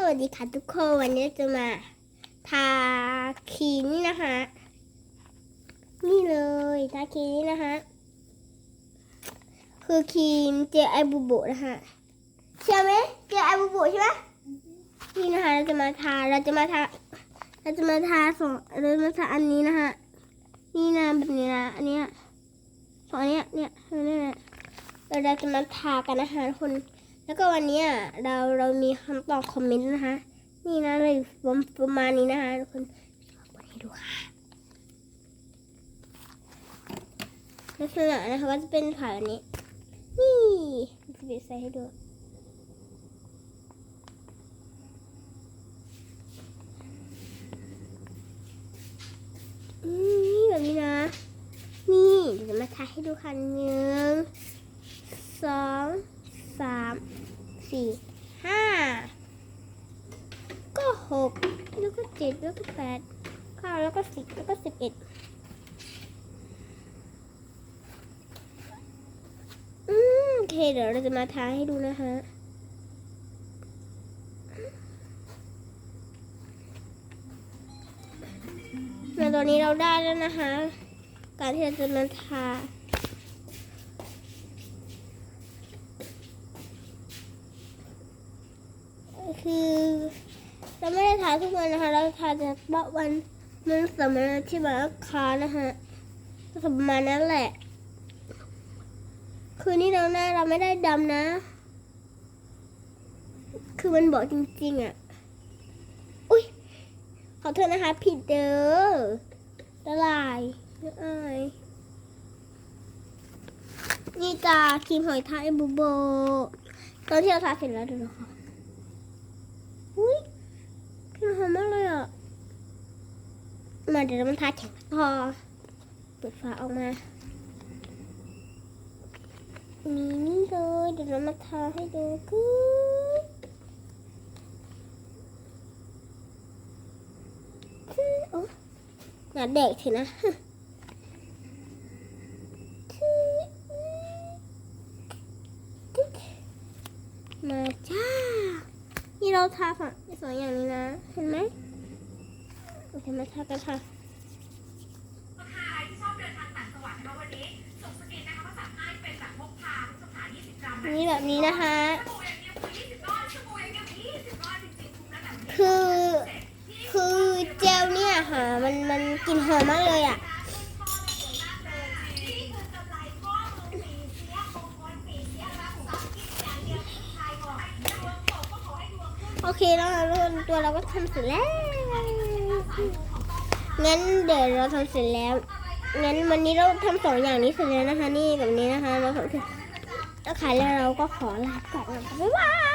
สวัสดีค่ะทุกคนวันนี้จะมาทาครีมนี่นะคะ นี่เลยทาครีมนี่นะคะคือครีมเจไอบูโบนะคะเชื่อไหมเจไอบูโบใช่ไหมนี่นะคะเราจะมาทาเราจะมาทาเราจะมาทาสองเราจะมาทาอันนี้นะคะนี่นะแบบนี้นะอันเนี้ยสองนเนี้ยเนี่ยเนี่ยเนี่ยเราจะมาทากันนะคะทุกคน แล้วก็วันนี้เราเรามีคำตอบคอมเมนต์นะคะ นี่นะเลยประมาณนี้นะคะทุกคนเปิดให้ดูค่ะลักษณะนะคะก็จะเป็นผ่าแบบนี้ นี่จะเปิดใส่ให้ดูนี่แบบนี้นะ นี่เดี๋ยวจะมาทาให้ดูค่ะหนึ่งสอง สี่ห้าก็หกแล้วก็เจ็ดแล้วก็แปดเก้าแล้วก็สิบแล้วก็สิบเอ็ดอืมโอเคเดี๋ยวเราจะมาทาให้ดูนะคะในตอนนี้เราได้แล้วนะคะ การที่เราจะมาทา คือ เราไม่ได้ทาทุกวันนะคะ เราทาเฉพาะวันมันสำคัญที่มาคานะคะก็ประมาณนั้นแหละ คือนี่เราหน้าเราไม่ได้ดำนะ คือมันบอกจริงๆอะ อุ้ยขอโทษนะคะ ผิดเด้อละลายละอายนี่จ้าครีมหอยทากบูโบตอนที่เราทาเสร็จแล้วดูนะคะ กลิ่นหอมมากเลยอะ มาเดี๋ยวเรามาทาแข็งพอเปิดฝาออกมานี่นี่เลย เดี๋ยวเรามาทาให้ดูกูโอ้หนาเด็กเถอะนะมาจ้า นี่เราทาฝั่ง สองอย่างนี้นะ เห็นไหมโอเคมาทากันค่ะลูกค้าที่ชอบเดินทางต่างจังหวัดนะคะวันนี้ส่งสกินนะคะเขาสั่งให้เป็นแบบพกพาทุกสถาน20กรัมนะนี่แบบนี้นะคะสบู่อย่างเดียวคือ20ก้อนสบู่อย่างเดียว20ก้อนจริงๆคุ้มแล้วแบบนี้คือ คือเจลเนี่ยค่ะ มัน มันกลิ่นหอมมากเลยอะ นี่คือกำไรข้อมือปีเสียมงคลปีเสียรับทรัพย์กินอย่างเดียวที่ใครบอกดวงตกก็ขอให้ด วงขึ้นโอเคแล้วเราตัวเราก็ทำเสร็จแล้ว งั้นเดี๋ยวเราทำเสร็จแล้ว งั้นวันนี้เราทำสองอย่างนี้เสร็จแล้วนะคะ นี่แบบนี้นะคะ เราทำเสร็จแล้วขายแล้วเราก็ขอลาไปก่อนนะบ๊ายบาย